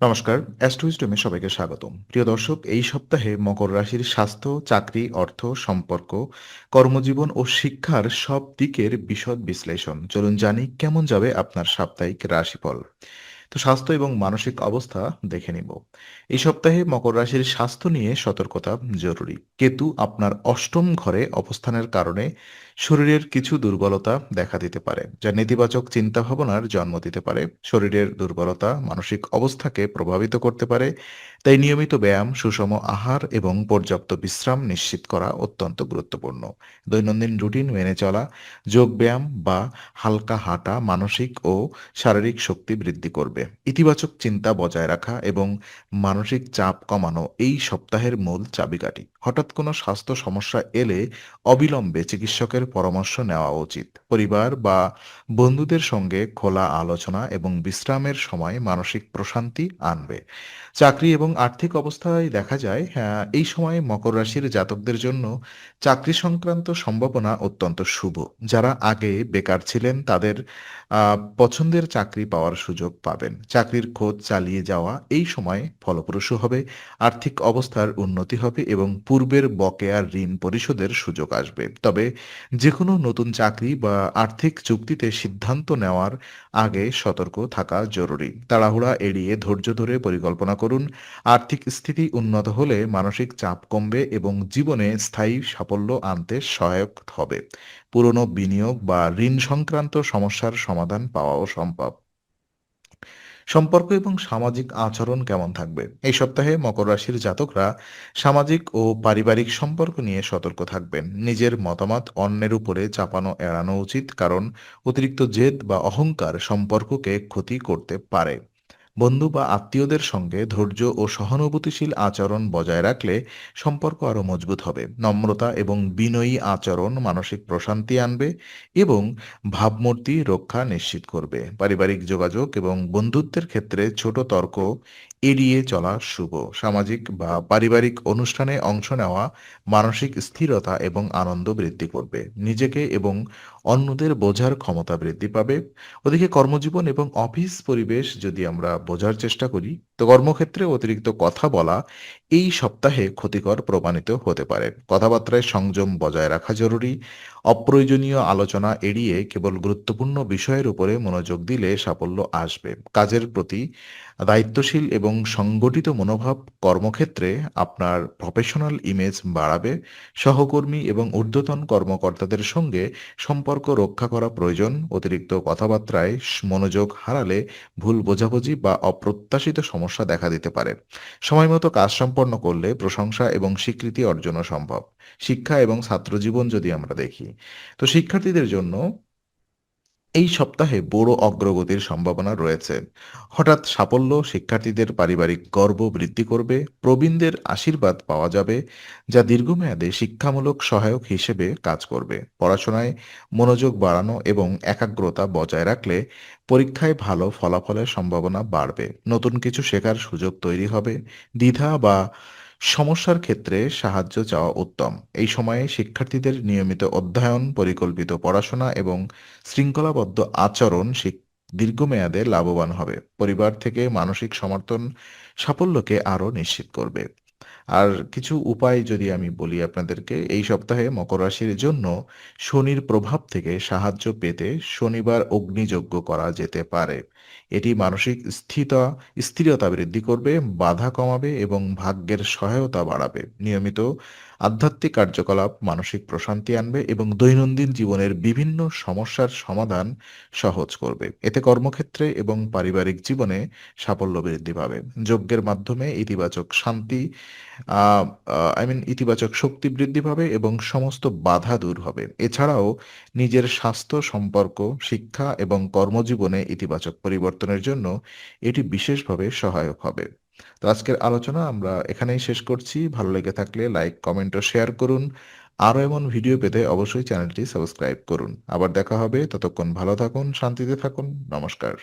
নমস্কার অ্যাস্ট্রোইস্টমে সবাইকে স্বাগতম। প্রিয় দর্শক, এই সপ্তাহে মকর রাশির স্বাস্থ্য, চাকরি, অর্থ, সম্পর্ক, কর্মজীবন ও শিক্ষার সব দিকের বিশদ বিশ্লেষণ। চলুন জানি কেমন যাবে আপনার সাপ্তাহিক রাশিফল। তো স্বাস্থ্য এবং মানসিক অবস্থা দেখে নিব। এই সপ্তাহে মকর রাশির স্বাস্থ্য নিয়ে সতর্কতা জরুরি। কেতু আপনার অষ্টম ঘরে অবস্থানের কারণে শরীরের কিছু দুর্বলতা দেখা দিতে পারে, যা নেতিবাচক চিন্তা ভাবনার জন্ম দিতে পারে। শরীরের দুর্বলতা মানসিক অবস্থাকে প্রভাবিত করতে পারে, তাই নিয়মিত ব্যায়াম, সুষম আহার এবং পর্যাপ্ত বিশ্রাম নিশ্চিত করা অত্যন্ত গুরুত্বপূর্ণ। দৈনন্দিন রুটিন মেনে চলা, যোগ ব্যায়াম বা হালকা হাঁটা মানসিক ও শারীরিক শক্তি বৃদ্ধি করবে। ইতিবাচক চিন্তা বজায় রাখা এবং মানসিক চাপ কমানো এই সপ্তাহের মূল চাবিকাঠি। হঠাৎ কোনো স্বাস্থ্য সমস্যা এলে অবিলম্বে চিকিৎসকের পরামর্শ নেওয়া উচিত। পরিবার বা বন্ধুদের সঙ্গে খোলা আলোচনা এবং বিশ্রামের সময় মানসিক প্রশান্তি আনবে। চাকরি এবং আর্থিক অবস্থায় দেখা যায় হ্যাঁ, এই সময় মকর রাশির জাতকদের জন্য চাকরি সংক্রান্ত সম্ভাবনা অত্যন্ত শুভ। যারা আগে বেকার ছিলেন তাদের পছন্দের চাকরি পাওয়ার সুযোগ পাবেন চাকরির খোঁজ চালিয়ে যাওয়া এই সময় ফলপ্রসূ হবে, আর্থিক অবস্থার উন্নতি হবে এবং পূর্বের বকেয়া ঋণ পরিশোধের সুযোগ আসবে। তবে যে কোনো নতুন চাকরি বা আর্থিক চুক্তিতে সিদ্ধান্ত নেওয়ার আগে সতর্ক থাকা জরুরি। তাড়াহুড়া এড়িয়ে ধৈর্য ধরে পরিকল্পনা করুন। আর্থিক স্থিতি উন্নত হলে মানসিক চাপ কমবে এবং জীবনে স্থায়ী সাফল্য আনতে সহায়ক হবে। পুরনো বিনিয়োগ বা ঋণ সংক্রান্ত সমস্যার সমাধান পাওয়াও সম্ভব। সম্পর্ক এবং সামাজিক আচরণ কেমন থাকবে? এই সপ্তাহে মকর রাশির জাতকরা সামাজিক ও পারিবারিক সম্পর্ক নিয়ে সতর্ক থাকবেন। নিজের মতামত অন্যের উপরে চাপানো এড়ানো উচিত, কারণ অতিরিক্ত জেদ বা অহংকার সম্পর্ককে ক্ষতি করতে পারে। বন্ধু বা আত্মীয়দের সঙ্গে ধৈর্য ও সহানুভূতিশীল আচরণ বজায় রাখলে সম্পর্ক আরও মজবুত হবে। নম্রতা এবং বিনয়ী আচরণ মানসিক প্রশান্তি আনবে এবং ভাবমূর্তি রক্ষা নিশ্চিত করবে। পারিবারিক যোগাযোগ এবং বন্ধুত্বের ক্ষেত্রে ছোট তর্ক এড়িয়ে চলা শুভ। সামাজিক বা পারিবারিক অনুষ্ঠানে অংশ নেওয়া মানসিক স্থিরতা এবং আনন্দ বৃদ্ধি করবে। নিজেকে এবং অন্যদের বোঝার ক্ষমতা বৃদ্ধি পাবে। ওদিকে কর্মজীবন এবং অফিস পরিবেশ যদি আমরা বোঝার চেষ্টা করি। তো কর্মক্ষেত্রে অতিরিক্ত কথা বলা এই সপ্তাহে ক্ষতিকর প্রমাণিত হতে পারে। কথাবার্তায় সংযম বজায় রাখা জরুরি। অপ্রয়োজনীয় আলোচনা এড়িয়ে কেবল গুরুত্বপূর্ণ বিষয়ের উপরে মনোযোগ দিলে সাফল্য আসবে। কাজের প্রতি দায়িত্বশীল এবং সংগঠিত মনোভাব কর্মক্ষেত্রে আপনার প্রফেশনাল ইমেজ বাড়াবে। সহকর্মী এবং ঊর্ধ্বতন কর্মকর্তাদের সঙ্গে সম্পর্ক রক্ষা করা প্রয়োজন। অতিরিক্ত কথাবার্তায় মনোযোগ হারালে ভুল বোঝাবুঝি বা অপ্রত্যাশিত সমস্যা দেখা দিতে পারে। সময় মতো কাজ সম্পন্ন করলে প্রশংসা এবং স্বীকৃতি অর্জনও সম্ভব। শিক্ষা এবং ছাত্রজীবন যদি আমরা দেখি। তো শিক্ষার্থীদের জন্য এই সপ্তাহে বড় অগ্রগতির সম্ভাবনা রয়েছে। হঠাৎ সাফল্য শিক্ষার্থীদের পারিবারিক গর্ব বৃদ্ধি করবে, প্রবীণদের আশীর্বাদ পাওয়া যাবে, যা দীর্ঘমেয়াদে শিক্ষামূলক সহায়ক হিসেবে কাজ করবে। পড়াশোনায় মনোযোগ বাড়ানো এবং একাগ্রতা বজায় রাখলে পরীক্ষায় ভালো ফলাফলের সম্ভাবনা বাড়বে। নতুন কিছু শেখার সুযোগ তৈরি হবে। দ্বিধা বা সমস্যার ক্ষেত্রে সাহায্য চাওয়া উত্তম। এই সময়ে শিক্ষার্থীদের নিয়মিত অধ্যয়ন, পরিকল্পিত পড়াশোনা এবং শৃঙ্খলাবদ্ধ আচরণ দীর্ঘমেয়াদে লাভবান হবে। পরিবার থেকে মানসিক সমর্থন সাফল্যকে আরও নিশ্চিত করবে। আর কিছু উপায় যদি আমি বলি আপনাদেরকে, এই সপ্তাহে মকর রাশির জন্য শনির প্রভাব থেকে সাহায্য পেতে শনিবার অগ্নিযজ্ঞ করা যেতে পারে। এটি মানসিক স্থিতা, স্থিরতা বৃদ্ধি করবে, বাধা কমাবে এবং ভাগ্যের সহায়তা বাড়াবে। নিয়মিত আধ্যাত্মিক কার্যকলাপ মানসিক প্রশান্তি আনবে এবং দৈনন্দিন জীবনের বিভিন্ন সমস্যার সমাধান সহজ করবে। এতে কর্মক্ষেত্রে এবং পারিবারিক জীবনে সাফল্য বৃদ্ধি পাবে। যজ্ঞের মাধ্যমে ইতিবাচক শান্তি আই মিন ইতিবাচক শক্তি বৃদ্ধি পাবে এবং সমস্ত বাধা দূর হবে। এছাড়াও নিজের স্বাস্থ্য সম্পর্ক, শিক্ষা এবং কর্মজীবনে ইতিবাচক পরিবর্তনের জন্য এটি বিশেষভাবে সহায়ক হবে। তো আজকের আলোচনা আমরা এখানেই শেষ করছি। ভালো লেগে থাকলে লাইক কমেন্ট ও শেয়ার করুন। আরও এমন ভিডিও পেতে অবশ্যই চ্যানেলটি সাবস্ক্রাইব করুন। আবার দেখা হবে। ততক্ষণ ভালো থাকুন, শান্তিতে থাকুন। নমস্কার।